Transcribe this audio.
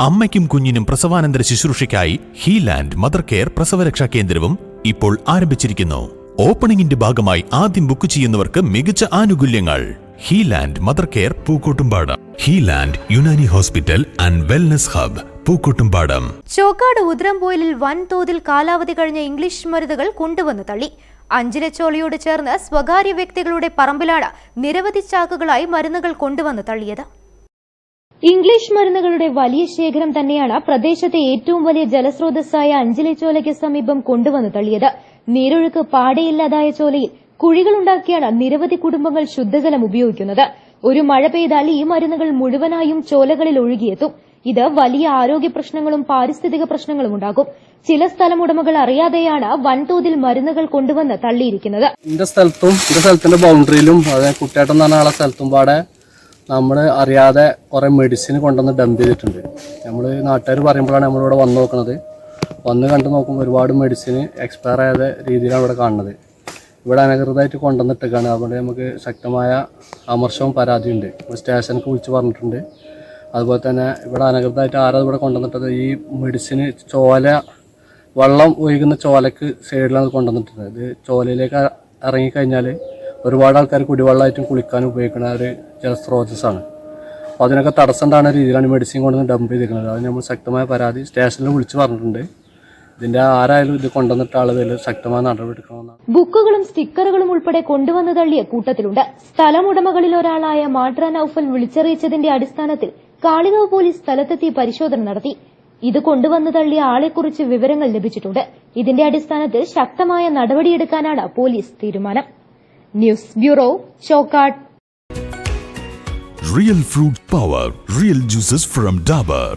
അമ്മയ്ക്കും കുഞ്ഞിനും പ്രസവാനന്തര ശുശ്രൂഷയ്ക്കായി ഹീലാൻഡ് mother care പ്രസവരക്ഷാ കേന്ദ്രവും ഇപ്പോൾ ആരംഭിച്ചിരിക്കുന്നു. ഓപ്പണിംഗിന്റെ ഭാഗമായി ആദ്യം ബുക്ക് ചെയ്യുന്നവർക്ക് മികച്ച ആനുകൂല്യങ്ങൾ. ഹീലാൻഡ് mother care Pookkottumpadam. ഹീലാൻഡ് Unani hospital and wellness hub Pookkottumpadam. Chokkad ഉദ്രംപോയിലിൽ വൻതോതിൽ കാലാവധി കഴിഞ്ഞ ഇംഗ്ലീഷ് മരുന്നുകൾ കൊണ്ടുവന്ന് തള്ളി. അഞ്ചിലച്ചോളിയോട് ചേർന്ന് സ്വകാര്യ വ്യക്തികളുടെ പറമ്പിലാണ് നിരവധി ചാക്കുകളായി മരുന്നുകൾ കൊണ്ടുവന്ന് തള്ളിയത്. ഇംഗ്ലീഷ് മരുന്നുകളുടെ വലിയ ശേഖരം തന്നെയാണ് പ്രദേശത്തെ ഏറ്റവും വലിയ ജലസ്രോതസ്സായ അഞ്ചലിച്ചോലയ്ക്ക് സമീപം കൊണ്ടുവന്നു തള്ളിയത്. നീരൊഴുക്ക് പാടെയില്ലാതായ ചോലയിൽ കുഴികളുണ്ടാക്കിയാണ് നിരവധി കുടുംബങ്ങൾ ശുദ്ധജലം ഉപയോഗിക്കുന്നത്. ഒരു മഴ പെയ്താൽ ഈ മരുന്നുകൾ മുഴുവനായും ചോലകളിൽ ഒഴുകിയെത്തും. ഇത് വലിയ ആരോഗ്യ പ്രശ്നങ്ങളും പാരിസ്ഥിതിക പ്രശ്നങ്ങളും ഉണ്ടാകും ചില സ്ഥലമുടമകൾ അറിയാതെയാണ് വൻതോതിൽ മരുന്നുകൾ കൊണ്ടുവന്ന് തള്ളിയിരിക്കുന്നത്. എന്റെ സ്ഥലത്തും എന്റെ സ്ഥലത്തിന്റെ ബൗണ്ടറിയിലും കുട്ടിയാട്ടം എന്ന് പറഞ്ഞ സ്ഥലത്തും പാടെ നമ്മൾ അറിയാതെ കുറേ മെഡിസിൻ കൊണ്ടുവന്ന് ഡംപ് ചെയ്തിട്ടുണ്ട്. നമ്മൾ നാട്ടുകാർ പറയുമ്പോഴാണ് നമ്മളിവിടെ വന്ന് നോക്കുന്നത് വന്ന് കണ്ടു നോക്കുമ്പോൾ ഒരുപാട് മെഡിസിൻ എക്സ്പയർ ആയ രീതിയിലാണ് ഇവിടെ കാണുന്നത്. ഇവിടെ അനധികൃതമായിട്ട് കൊണ്ടുവന്നിട്ടേക്കാണ്. അതുകൊണ്ട് നമുക്ക് ശക്തമായ അമർഷവും പരാതിയുണ്ട് സ്റ്റേഷനൊക്കെ വിളിച്ച് പറഞ്ഞിട്ടുണ്ട്. അതുപോലെ തന്നെ ഇവിടെ അനധികൃതമായിട്ട് ആരാ ഇവിടെ കൊണ്ടുവന്നിട്ടത്? ഈ മെഡിസിന് ചോല വെള്ളം ഒഴുകുന്ന ചോലക്ക് സൈഡിലാണ് കൊണ്ടുവന്നിട്ടുള്ളത്. ഇത് ചോലയിലേക്ക് ഇറങ്ങിക്കഴിഞ്ഞാൽ ഒരുപാട് ആൾക്കാർ കുടിവെള്ളമായിട്ടും കുളിക്കാനും ഉപയോഗിക്കുന്ന ഒരു ജലസ്രോതസ്സാണ് അപ്പോൾ അതിനൊക്കെ തടസ്സം ഉണ്ടാകുന്ന രീതിയിലാണ് മെഡിസിൻ കൊണ്ടുവന്ന് ഡംപ് ചെയ്തിരിക്കുന്നത്. അത് നമ്മൾ ശക്തമായ പരാതി സ്റ്റേഷനിൽ വിളിച്ച് പറഞ്ഞിട്ടുണ്ട്. ഇതിന്റെ ആരായാലും ഇത് കൊണ്ടുവന്നിട്ട ആളുകൾ ശക്തമായ നടപടിയെടുക്കണമെന്നാണ്. ബുക്കുകളും സ്റ്റിക്കറുകളും ഉൾപ്പെടെ കൊണ്ടുവന്ന് തള്ളിയ കൂട്ടത്തിലുണ്ട്. സ്ഥലമുടമകളിൽ ഒരാളായ മാട്ര നൌഫൽ വിളിച്ചറിയിച്ചതിന്റെ അടിസ്ഥാനത്തിൽ കാളികാവ് പോലീസ് സ്ഥലത്തെത്തി പരിശോധന നടത്തി. ഇത് കൊണ്ടുവന്ന് തള്ളിയ ആളെക്കുറിച്ച് വിവരങ്ങൾ ലഭിച്ചിട്ടുണ്ട്. ഇതിന്റെ അടിസ്ഥാനത്തിൽ ശക്തമായ നടപടിയെടുക്കാനാണ് പോലീസ് തീരുമാനം. News bureau Chokkad Real fruit power, real juices from Dabur.